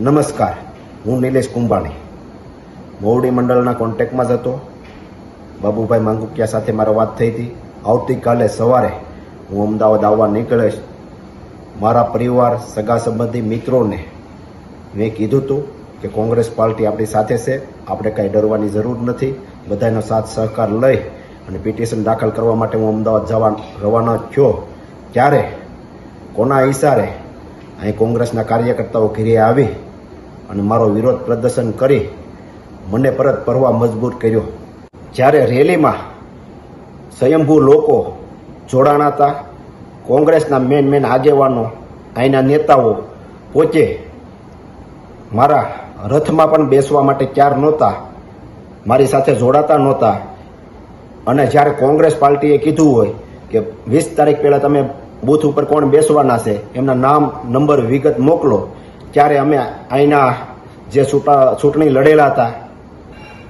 નમસ્કાર, હું નિલેશ કુંભાણી. મોવડી મંડળના કોન્ટેક્ટમાં જ હતો. બાબુભાઈ માંગુકિયા સાથે મારો વાત થઈ હતી. આવતીકાલે સવારે હું અમદાવાદ આવવા નીકળીશ. મારા પરિવાર, સગા સંબંધી મિત્રોને મેં કીધું હતું કે કોંગ્રેસ પાર્ટી આપણી સાથે છે. આપણે કાંઈ ડરવાની જરૂર નથી. બધાનો સાથ સહકાર લઈ અને પિટિશન દાખલ કરવા માટે હું અમદાવાદ જવા રવાના થયો. ત્યારે કોના ઈશારે અહીં કોંગ્રેસના કાર્યકર્તાઓ ઘેરે આવી અને મારો વિરોધ પ્રદર્શન કરી મને પરત ફરવા મજબૂર કર્યો. જ્યારે રેલીમાં સ્વયંભૂ લોકો જોડાણા હતા, કોંગ્રેસના મેન મેન આગેવાનો, અહીંના નેતાઓ પોતે મારા રથમાં પણ બેસવા માટે ક્યાર નહોતા, મારી સાથે જોડાતા નહોતા. અને જ્યારે કોંગ્રેસ પાર્ટીએ કીધું હોય કે વીસ તારીખ પહેલાં તમે બૂથ ઉપર કોણ બેસવાના છે, એમના નામ, નંબર, વિગત મોકલો. ત્યારે અમે અહીંના જે ચૂંટણી લડેલા હતા,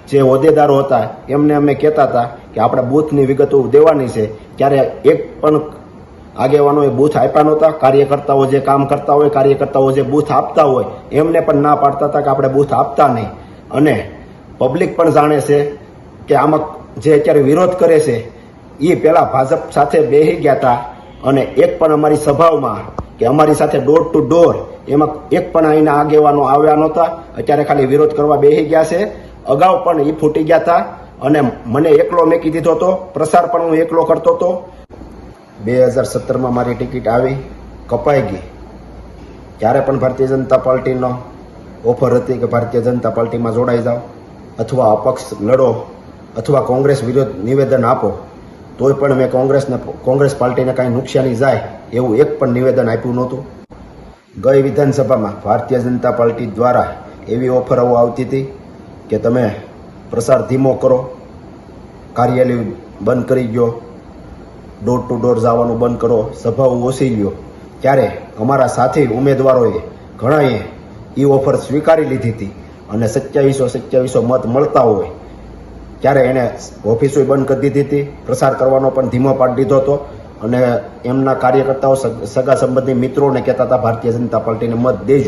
જે હોદ્દેદારો હતા, એમને અમે કહેતા હતા કે આપણે બૂથની વિગતો દેવાની છે. ત્યારે એક પણ આગેવાનોએ બૂથ આપ્યા નહોતા. કાર્યકર્તાઓ જે કામ કરતા હોય, કાર્યકર્તાઓ જે બૂથ આપતા હોય, એમને પણ ના પાડતા હતા કે આપણે બૂથ આપતા નહીં. અને પબ્લિક પણ જાણે છે કે આમાં જે અત્યારે વિરોધ કરે છે એ પહેલાં ભાજપ સાથે બેસી ગયા હતા. અને એક પણ અમારી સભાઓમાં કે અમારી સાથે ડોર ટુ ડોર એમાં એક પણ અહીંના આગેવાનો આવ્યા નહોતા. અત્યારે ખાલી વિરોધ કરવા બેસી ગયા છે. અગાઉ પણ એ ફૂટી ગયા હતા અને મને એકલો મેકી દીધો હતો. પ્રસાર પણ હું એકલો કરતો હતો. બે હજાર સત્તરમાં મારી ટિકિટ આવી, કપાઈ ગઈ. ત્યારે પણ ભારતીય જનતા પાર્ટીનો ઓફર હતી કે ભારતીય જનતા પાર્ટીમાં જોડાઈ જાઓ, અથવા અપક્ષ લડો, અથવા કોંગ્રેસ વિરુદ્ધ નિવેદન આપો. તોય પણ મેં કોંગ્રેસને કોંગ્રેસ પાર્ટીને કાંઈ નુકસાની જાય એવું એક પણ નિવેદન આપ્યું નહોતું. ગઈ વિધાનસભામાં ભારતીય જનતા પાર્ટી દ્વારા એવી ઓફરો આવતી હતી કે તમે પ્રસાર ધીમો કરો, કાર્યાલય બંધ કરી દો ડોર ટુ ડોર જવાનું બંધ કરો, સભાઓ ઓછી લ્યો ત્યારે અમારા સાથી ઉમેદવારોએ ઘણાએ એ ઓફર સ્વીકારી લીધી હતી અને સત્યાવીસો સત્યાવીસો મત મળતા હોય ત્યારે એણે ઓફિસો બંધ કરી દીધી હતી. પ્રસાર કરવાનો પણ ધીમો પાડી દીધો હતો. અને એમના કાર્યકર્તાઓ સગા સંબંધી મિત્રોને કહેતા હતા, ભારતીય જનતા પાર્ટીને મત દેજો.